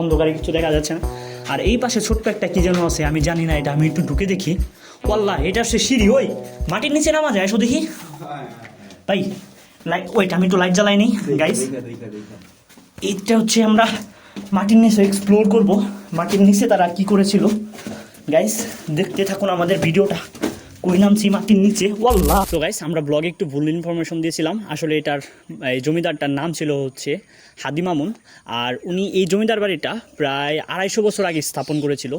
অন্ধকারে কিছু দেখা যাচ্ছে না। আর এই পাশে ছোট্ট একটা কি যেন আছে আমি জানি না এটা আমি একটু ঢুকে দেখি। ওয়াল্লাহ এটা সে সিঁড়ি ওই মাটির নিচে নামা যায় এসো দেখি। ভাই লাইট ওইটা আমি একটু লাইট জ্বালাই নি গাইস এইটা হচ্ছে আমরা মাটির নিচে এক্সপ্লোর করব। মাটির নিচে তারা কি করেছিল। গাইস দেখতে থাকুন আমাদের ভিডিওটা। কই নামছি মাটির নিচে? ওয়াল্লাহ। তো গাইস আমরা ব্লগে একটু ভুল ইনফরমেশন দিয়েছিলাম। আসলে এটার জমিদারটার নাম ছিল হচ্ছে হাদি মামুন। আর উনি এই জমিদার বাড়িটা প্রায় আড়াইশো বছর আগে স্থাপন করেছিল।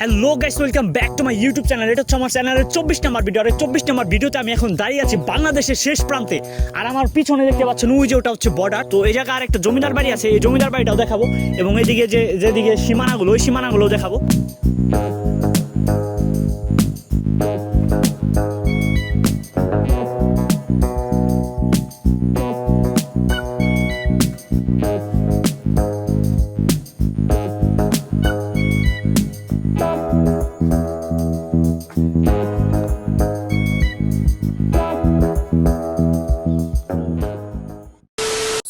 Hello guys welcome back to my YouTube channel এটা হচ্ছে আমার চ্যানেলের চব্বিশ নম্বর ভিডিও আর চব্বিশ নম্বর ভিডিওতে আমি এখন দাঁড়িয়ে আছি বাংলাদেশের শেষ প্রান্তে। আর আমার পিছনে দেখতে পাচ্ছেন, ওই যে ওটা হচ্ছে বর্ডার তো এই জায়গায় আর একটা জমিদার বাড়ি আছে, এই জমিদার বাড়িটাও দেখাবো। এবং এইদিকে যে, যেদিকে সীমানাগুলো, ওই সীমানাগুলোও দেখাবো।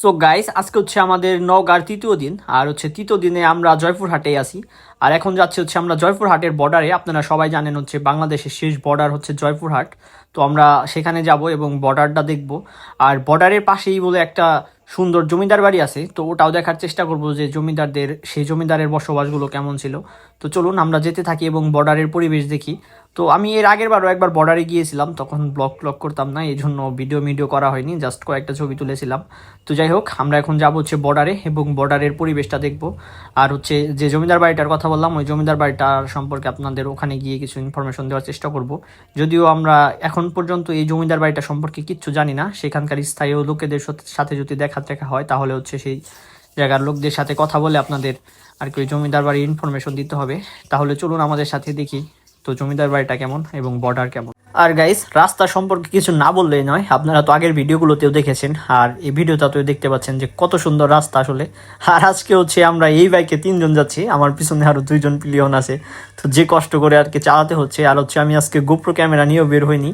সো গাইস আজকে হচ্ছে আমাদের নওগাঁর তৃতীয় দিন, আর হচ্ছে তৃতীয় দিনে আমরা জয়পুরহাটে আছি। আর এখন যাচ্ছে হচ্ছে আমরা জয়পুরহাটের বর্ডারে আপনারা সবাই জানেন হচ্ছে বাংলাদেশের শেষ বর্ডার হচ্ছে জয়পুরহাট। তো আমরা সেখানে যাব এবং বর্ডারটা দেখব। আর বর্ডারের পাশেই বলে একটা সুন্দর জমিদার বাড়ি আছে। তো ওটাও দেখার চেষ্টা করব যে জমিদারদের, সেই জমিদারের বসবাসগুলো কেমন ছিল। তো চলুন আমরা যেতে থাকি এবং বর্ডারের পরিবেশ দেখি। তো আমি এর আগের বারও একবার বর্ডারে গিয়েছিলাম, তখন ব্লগ ব্লগ করতাম না এই জন্য ভিডিও ভিডিও করা হয়নি জাস্ট কয়েকটা ছবি তুলেছিলাম। তো যাই হোক, আমরা এখন যাব হচ্ছে বর্ডারে এবং বর্ডারের পরিবেশটা দেখব। আর হচ্ছে যে জমিদার বাড়িটার কথা বললাম, ওই জমিদার বাড়িটার সম্পর্কে আপনাদের ওখানে গিয়ে কিছু ইনফরমেশন দেওয়ার চেষ্টা করব। যদিও আমরা এখন পর্যন্ত এই জমিদার বাড়িটা সম্পর্কে কিচ্ছু জানি না, সেখানকার স্থায়ী লোকেদের সাথে- সাথে যদি দেখা দেখা হয়, তাহলে হচ্ছে সেই জায়গার লোকদের সাথে কথা বলে আপনাদের আর কি ওই জমিদার বাড়ির ইনফরমেশন দিতে হবে। তাহলে চলুন আমাদের সাথে দেখি তো জমিদার বাড়িটা কেমন এবং বর্ডার কেমন? আর গাইস রাস্তা সম্পর্কে কিছু না বললেই নয়, আপনারা তো আগের ভিডিওগুলোতেও দেখেছেন, আর এই ভিডিওটাতেও দেখতে পাচ্ছেন যে কত সুন্দর রাস্তা আসলে। আর আজকে হচ্ছে আমরা এই বাইকে তিনজন যাচ্ছি, আমার পিছনে আরও দুইজন পিলিয়ন আছে। তো যে কষ্ট করে আর কি চালাতে হচ্ছে, আর হচ্ছে আমি আজকে গোপ্রো ক্যামেরা নিয়েও বের হইনি।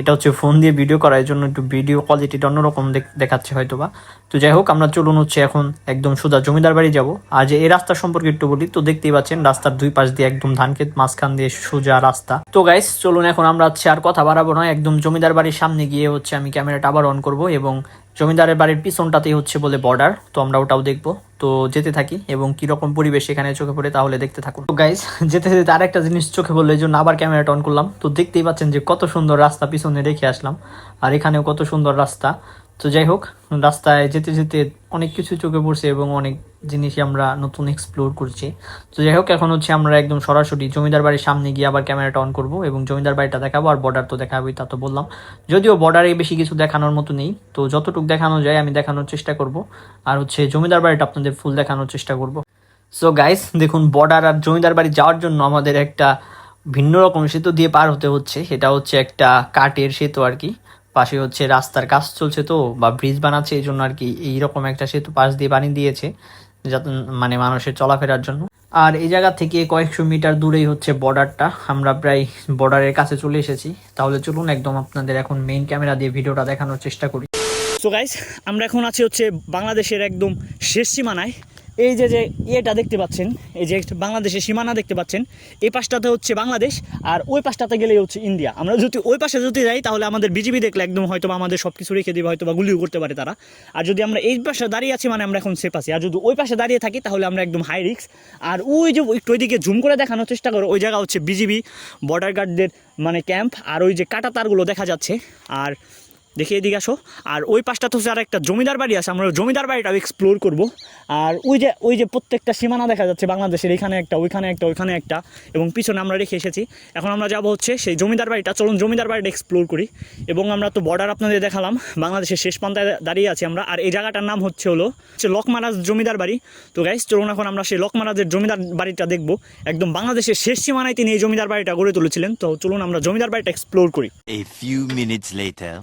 এটা হচ্ছে ফোন দিয়ে ভিডিও করার জন্য একটু ভিডিও কোয়ালিটিটা অন্যরকম দেখাচ্ছে হয়তো বা তো যাই হোক, আমরা চলুন হচ্ছে এখন একদম সোজা জমিদার বাড়ি যাব। আর যে এই রাস্তা সম্পর্কে একটু বলি, তো দেখতেই পাচ্ছেন রাস্তার দুই পাশ দিয়ে একদম ধান ক্ষেত মাঝখান দিয়ে সোজা রাস্তা। তো গাইস চলুন এখন আমরা হচ্ছে আর কথা বাড়াবো না, একদম জমিদার বাড়ির সামনে গিয়ে হচ্ছে আমি ক্যামেরাটা আবার অন করব এবং জমিদারের বাড়ির পিছনটাতেই হচ্ছে বলে বর্ডার তো আমরা ওটাও দেখব। তো যেতে থাকি এবং কীরকম পরিবেশ এখানে চোখে পড়ে তাহলে দেখতে থাকুন। তো গাইজ যেতে যেতে আরেকটা জিনিস চোখে বলল এই জন্য আবার ক্যামেরাটা অন করলাম। তো দেখতেই পাচ্ছেন যে কত সুন্দর রাস্তা পিছনে রেখে আসলাম। আর এখানেও কত সুন্দর রাস্তা। তো যাই হোক রাস্তায় যেতে যেতে অনেক কিছু চোখে পড়ছে এবং অনেক জিনিসই আমরা নতুন এক্সপ্লোর করছি। তো যাই হোক এখন হচ্ছে আমরা একদম সরাসরি জমিদার বাড়ির সামনে গিয়ে আবার ক্যামেরাটা অন করব এবং জমিদার বাড়িটা দেখাবো আর বর্ডার তো দেখাবোই, তা তো বললাম। যদিও বর্ডারে বেশি কিছু দেখানোর মতো নেই, তো যতটুকু দেখানো যায় আমি দেখানোর চেষ্টা করব। আর হচ্ছে জমিদার বাড়িটা আপনাদের ফুল দেখানোর চেষ্টা করব। সো গাইস দেখুন বর্ডার আর জমিদার বাড়ি যাওয়ার জন্য আমাদের একটা ভিন্ন রকম সেতু দিয়ে পার হতে হচ্ছে। সেটা হচ্ছে একটা কাঠের সেতু আর কি। পাশে হচ্ছে রাস্তার কাজ চলছে তো, বা ব্রিজ বানাচ্ছে এই জন্য আর কি এইরকম একটা সেতু পাশ দিয়ে বানিয়ে দিয়েছে, যাতে মানে মানুষের চলাফেরার জন্য। আর এই জায়গা থেকে কয়েকশো মিটার দূরেই হচ্ছে বর্ডারটা আমরা প্রায় বর্ডারের কাছে চলে এসেছি। তাহলে চলুন একদম আপনাদের এখন মেইন ক্যামেরা দিয়ে ভিডিওটা দেখানোর চেষ্টা করি। সো গাইস আমরা এখন আছি হচ্ছে বাংলাদেশের একদম শেষ সীমানায়। এই যে যে ইয়েটা দেখতে পাচ্ছেন, এই যে বাংলাদেশের সীমানা দেখতে পাচ্ছেন, এই পাশটাতে হচ্ছে বাংলাদেশ আর ওই পাশটাতে গেলেই হচ্ছে ইন্ডিয়া। আমরা যদি ওই পাশে যদি যাই, তাহলে আমাদের বিজিবি দেখলে একদম হয়তো আমাদের সব কিছু রেখে দেবে হয়তো বা গুলিও করতে পারে তারা। আর যদি আমরা এই পাশে দাঁড়িয়ে আছি মানে আমরা এখন সেফ আছি। আর যদি ওই পাশে দাঁড়িয়ে থাকি, তাহলে আমরা একদম হাই রিক্স আর ওই যে একটু ওইদিকে জুম করে দেখানোর চেষ্টা করো, ওই জায়গা হচ্ছে বিজিবি বর্ডার গার্ডদের মানে ক্যাম্প আর ওই যে কাটা তারগুলো দেখা যাচ্ছে। আর দেখে এদিকে আসো। আর ওই পাশটা তো হচ্ছে আর একটা জমিদার বাড়ি আছে আমরা জমিদার বাড়িটাও এক্সপ্লোর করব। আর ওই যে ওই যে প্রত্যেকটা সীমানা দেখা যাচ্ছে বাংলাদেশের এখানে একটা ওইখানে একটা ওইখানে একটা এবং পিছনে আমরা রেখে এসেছি। এখন আমরা যাব হচ্ছে সেই জমিদার বাড়িটা চলুন জমিদার বাড়িটা এক্সপ্লোর করি। এবং আমরা তো বর্ডার আপনাদের দেখালাম বাংলাদেশের শেষ প্রান্তায় দাঁড়িয়ে আছি আমরা। আর এই জায়গাটার নাম হচ্ছে হলো হচ্ছে লকমারাজ জমিদার বাড়ি। তো গাইস চলুন এখন আমরা সেই লকমারাজের জমিদার বাড়িটা দেখব। একদম বাংলাদেশের শেষ সীমানায় তিনি এই জমিদার বাড়িটা গড়ে তুলেছিলেন। তো চলুন আমরা জমিদার বাড়িটা এক্সপ্লোর করি.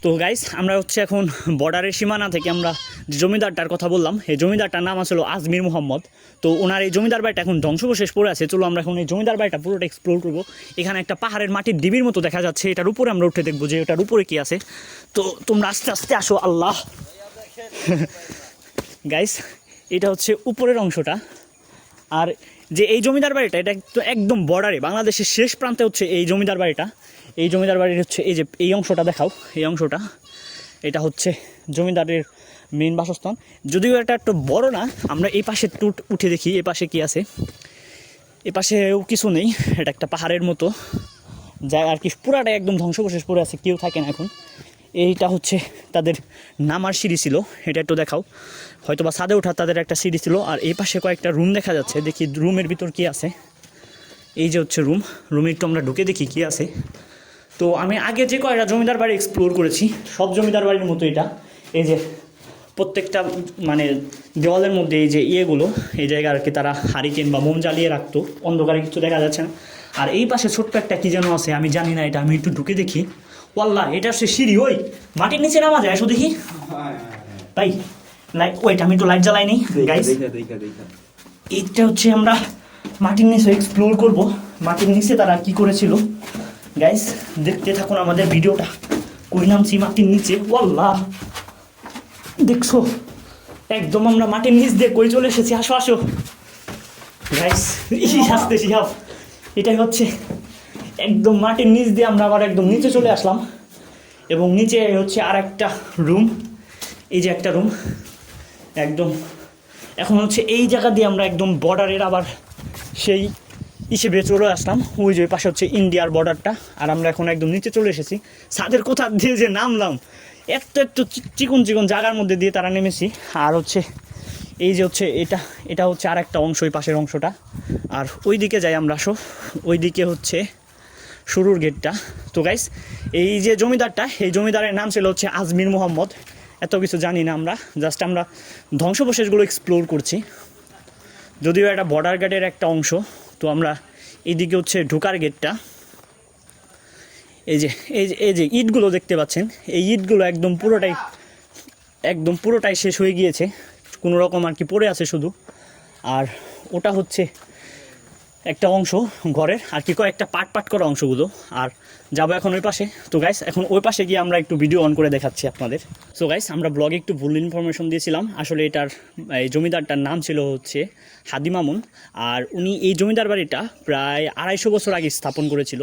তো গাইস আমরা হচ্ছে এখন বর্ডারের সীমানা থেকে আমরা জমিদারটার কথা বললাম, এই জমিদারটার নাম আসলে আজমির মোহাম্মদ। তো ওনার এই জমিদার বাড়িটা এখন ধ্বংসবশেষ পড়ে আছে। চলো আমরা এখন এই জমিদার বাড়িটা পুরোটা এক্সপ্লোর করব। এখানে একটা পাহাড়ের মাটির ডিবির মতো দেখা যাচ্ছে। এটার উপরে আমরা উঠে দেখব যে এটার উপরে কি আছে। তো তোমরা আস্তে আস্তে আসো, আল্লাহ। গাইস এটা হচ্ছে উপরের অংশটা। আর যে এই জমিদার বাড়িটা, এটা একদম বর্ডারে, বাংলাদেশের শেষ প্রান্তে হচ্ছে এই জমিদার বাড়িটা। এই জমিদার বাড়ির হচ্ছে, এই যে, এই অংশটা দেখাও, এই অংশটা। এটা হচ্ছে জমিদারের মেন বাসস্থান। যদিও এটা একটু বড় না, আমরা এই পাশে একটু উঠে দেখি, এই পাশে কি আছে? এ পাশেও কিছু নেই, এটা একটা পাহাড়ের মতো। যা আর কি পুরাটা একদম ধ্বংসবশেষ পড়ে আছে, কেউ থাকে না এখন। এইটা হচ্ছে তাদের নামার সিঁড়ি ছিল, এটা একটু দেখাও। হয়তো বা ছাদে ওঠা তাদের একটা সিঁড়ি ছিল, আর এই পাশে কয়েকটা রুম দেখা যাচ্ছে, দেখি রুমের ভিতর কি আছে। এই যে হচ্ছে রুম রুমে একটু আমরা ঢুকে দেখি কি আছে। তো আমি আগে যে কয়টা জমিদার বাড়ি এক্সপ্লোর করেছি সব জমিদার বাড়ির মতো এটা। এই যে প্রত্যেকটা মানে দেওয়ালের মধ্যে এই যে ইয়েগুলো এই জায়গায় আর কি তারা হারিকেন বা মোম জ্বালিয়ে রাখতো। অন্ধকারে কিছু দেখা যাচ্ছে না। আর এই পাশে ছোট্ট একটা কী যেন আছে আমি জানি না এটা আমি একটু ঢুকে দেখি। ওয়াল্লাহ এটা সে সিঁড়ি ওই। মাটির নিচে নামা যায় আসো দেখি। তাই? লাইট ওইটা আমি একটু লাইট জ্বালাই নি এইটা হচ্ছে আমরা মাটির নিচে এক্সপ্লোর করব। মাটির নিচে তারা কি করেছিল? গাইস দেখতে থাকুন আমাদের ভিডিওটা। কই নামছি মাটির নিচে। ওয়াল্লাহ! দেখছ? একদম আমরা মাটির নিচ দিয়ে কই চলে এসেছি? আসো আসো। গাইস আসতে শিহাব এটাই হচ্ছে একদম মাটির নিচ দিয়ে আমরা আবার একদম নিচে চলে আসলাম। এবং নিচে হচ্ছে আর একটা রুম এই যে একটা রুম একদম। এখন হচ্ছে এই জায়গা দিয়ে আমরা একদম বর্ডারের আবার সেই হিসেবে চলে আসলাম। ওই যে পাশে হচ্ছে ইন্ডিয়ার বর্ডারটা। আর আমরা এখন একদম নিচে চলে এসেছি। ছাদের কোথা দিয়ে যে নামলাম, এত একটু চিকন চিকন জায়গার মধ্যে দিয়ে তারা নেমেছি। আর হচ্ছে এই যে হচ্ছে এটা এটা হচ্ছে আর একটা অংশ, ওই পাশের অংশটা। আর ওই দিকে যাই আমরা, আসো। ওই দিকে হচ্ছে শুরুর গেটটা। তো গাইস এই যে জমিদারটা, এই জমিদারের নাম ছিল হচ্ছে আজমির মোহাম্মদ। এত কিছু জানি না আমরা। জাস্ট আমরা ধ্বংসবশেষগুলো এক্সপ্লোর করছি। যদিও এটা বর্ডার গার্ডের একটা অংশ তো আমরা এদিকে হচ্ছে ঢোকার গেটটা এই যে এই যে এই যে ইটগুলো দেখতে পাচ্ছেন, এই ইটগুলো একদম পুরোটাই একদম পুরোটাই শেষ হয়ে গিয়েছে। কোনো রকম আর কি পড়ে আছে শুধু। আর ওটা হচ্ছে একটা অংশ ঘরের, আর কি কয়েকটা পাট পাট করা অংশগুলো। আর যাব এখন ওই পাশে। তো গাইস এখন ওই পাশে গিয়ে আমরা একটু ভিডিও অন করে দেখাচ্ছি আপনাদের। সো গাইস আমরা ব্লগে একটু ভুল ইনফরমেশন দিয়েছিলাম। আসলে এটার, এই জমিদারটার নাম ছিল হচ্ছে হাদি মামুন। আর উনি এই জমিদার বাড়িটা প্রায় আড়াইশো বছর আগে স্থাপন করেছিল।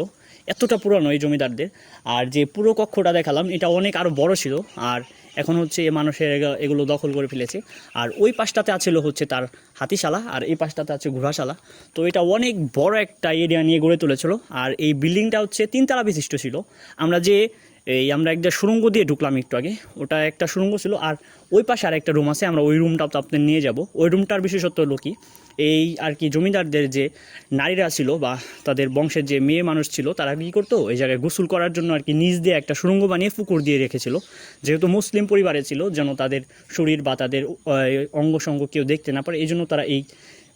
এতটা পুরনো এই জমিদারদের। আর যে পুরো কক্ষটা দেখালাম, এটা অনেক আরও বড় ছিল। আর এখন হচ্ছে মানুষের এগুলো দখল করে ফেলেছে। আর ওই পাশটাতে আছিল হচ্ছে তার হাতিশালা, আর এই পাশটাতে আছে ঘোড়াশালা। তো এটা অনেক বড় একটা এরিয়া নিয়ে গড়ে তুলেছিল। আর এই বিল্ডিংটা হচ্ছে তিনতলা বিশিষ্ট ছিল। আমরা যে এই, আমরা একটা সুড়ঙ্গ দিয়ে ঢুকলাম একটু আগে। ওটা একটা সুড়ঙ্গ ছিল। আর ওই পাশে আর একটা রুম আছে। আমরা ওই রুমটাও তো আপনার নিয়ে যাব। ওই রুমটার বিশেষত্ব হলো কি? এই আর কি জমিদারদের যে নারীরা ছিল বা তাদের বংশের যে মেয়ে মানুষ ছিল, তারা কী করতো? এই জায়গায় গোসল করার জন্য আর কি নিজ দিয়ে একটা সুড়ঙ্গ বানিয়ে পুকুর দিয়ে রেখেছিল। যেহেতু মুসলিম পরিবারে ছিল, যেন তাদের শরীর বা তাদের অঙ্গ সঙ্গ কেউ দেখতে না পারে এই জন্য তারা এই,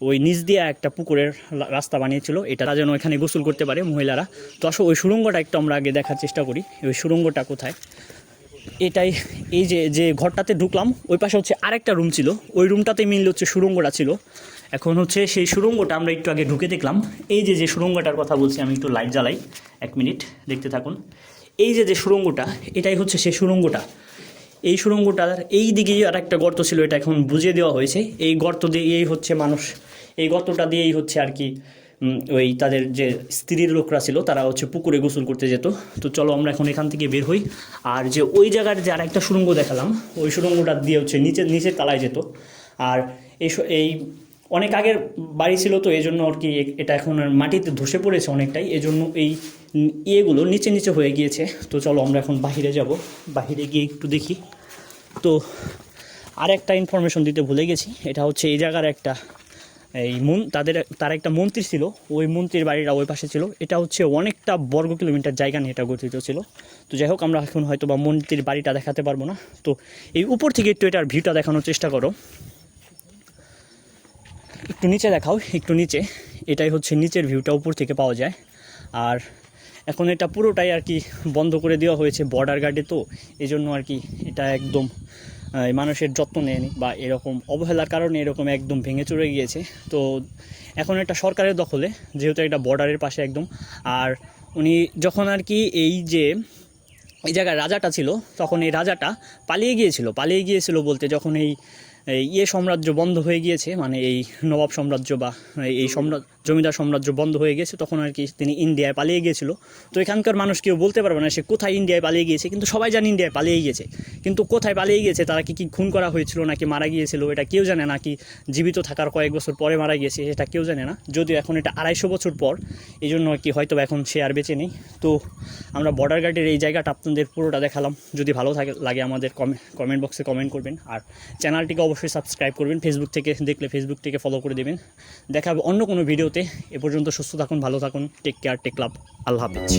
ওই নিচ দিয়ে একটা পুকুরের রাস্তা বানিয়েছিল। এটা যেন এখানে গোসল করতে পারে মহিলারা। তো আসলে ওই সুড়ঙ্গটা একটু আমরা আগে দেখার চেষ্টা করি। ওই সুড়ঙ্গটা কোথায়? এটাই, এই যে যে ঘরটাতে ঢুকলাম, ওই পাশে হচ্ছে আরেকটা রুম ছিল। ওই রুমটাতে মিললে হচ্ছে সুড়ঙ্গটা ছিল। এখন হচ্ছে সেই সুড়ঙ্গটা আমরা একটু আগে ঢুকে দেখলাম। এই যে যে সুড়ঙ্গটার কথা বলছি, আমি একটু লাইট জ্বালাই, এক মিনিট দেখতে থাকুন। এই যে যে সুড়ঙ্গটা, এটাই হচ্ছে সেই সুড়ঙ্গটা। এই সুড়ঙ্গটার এই দিকেই আর একটা গর্ত ছিল, এটা এখন বুঝিয়ে দেওয়া হয়েছে। এই গর্ত দিয়েই হচ্ছে মানুষ, এই গর্তটা দিয়েই হচ্ছে আর কি ওই তাদের যে স্ত্রীর লোকরা ছিল, তারা হচ্ছে পুকুরে গোসল করতে যেত। তো চলো আমরা এখন এখান থেকে বের হই। আর যে ওই জায়গার যে আরেকটা সুড়ঙ্গ দেখালাম, ওই সুড়ঙ্গটা দিয়ে হচ্ছে নিচে, নিচের তলায় যেত। আর এই এই অনেক আগের বাড়ি ছিল তো এই জন্য আর কি এটা এখন মাটিতে ধসে পড়েছে অনেকটাই। এই জন্য এই ইয়েগুলো নিচে নিচে হয়ে গিয়েছে। তো চলো আমরা এখন বাহিরে যাব। বাহিরে গিয়ে একটু দেখি। তো আর একটা ইনফরমেশন দিতে ভুলে গেছি। এটা হচ্ছে এই জায়গার একটা এই মন, তাদের, তার একটা মন্ত্রী ছিল, ওই মন্ত্রীর বাড়িটা ওই পাশে ছিল। এটা হচ্ছে অনেকটা বর্গ কিলোমিটার জায়গা নিয়ে এটা গঠিত ছিল। তো যাই হোক, আমরা এখন হয়তো বা মন্ত্রীর বাড়িটা দেখাতে পারব না। তো এই উপর থেকে একটু এটার ভিউটা দেখানোর চেষ্টা করো। একটু নিচে দেখাও, একটু নিচে। এটাই হচ্ছে নিচের ভিউটা উপর থেকে পাওয়া যায়। আর এখন এটা পুরোটাই আর কি বন্ধ করে দেওয়া হয়েছে বর্ডার গার্ডে তো। এই জন্য আর কি এটা একদম মানুষের যত্ন নেয়নি বা এরকম অবহেলার কারণে এরকম একদম ভেঙে চড়ে গিয়েছে। তো এখন এটা সরকারের দখলে, যেহেতু এটা বর্ডারের পাশে একদম। আর উনি যখন আর কি এই যে, এই জায়গায় রাজাটা ছিল, তখন এই রাজাটা পালিয়ে গিয়েছিল পালিয়ে গিয়েছিল বলতে যখন এই এই ইয়ে সাম্রাজ্য বন্ধ হয়ে গিয়েছে মানে এই নবাব সাম্রাজ্য বা এই সম্রাজ্য জমিদার সাম্রাজ্য বন্ধ হয়ে গেছে, তখন আর কি তিনি ইন্ডিয়ায় পালিয়ে গিয়েছিল। তো এখানকার মানুষ কেউ বলতে পারবে না সে কোথায় ইন্ডিয়ায় পালিয়ে গিয়েছে, কিন্তু সবাই জানে ইন্ডিয়ায় পালিয়ে গিয়েছে কিন্তু কোথায় পালিয়ে গিয়েছে, তারা কি কি খুন করা হয়েছিল, নাকি মারা গিয়েছিল, এটা কেউ জানে না কি জীবিত থাকার কয়েক বছর পরে মারা গিয়েছে এটা কেউ জানে না। যদিও এখন এটা আড়াইশো বছর পর এই জন্য আর কি হয়তো এখন সে আর বেঁচে নেই। তো আমরা বর্ডার গার্ডের এই জায়গাটা আপনাদের পুরোটা দেখালাম। যদি ভালো থাকে, লাগে আমাদের কমেন্ট বক্সে কমেন্ট করবেন। আর চ্যানেলটিকে অবশ্যই অবশ্যই সাবস্ক্রাইব করবেন। ফেসবুক থেকে দেখলে ফেসবুক থেকে ফলো করে দেবেন। দেখা হবে অন্য কোনো ভিডিওতে এ পর্যন্ত সুস্থ থাকুন, ভালো থাকুন। টেক কেয়ার টেক লাভ আল্লাহ হাফিজ।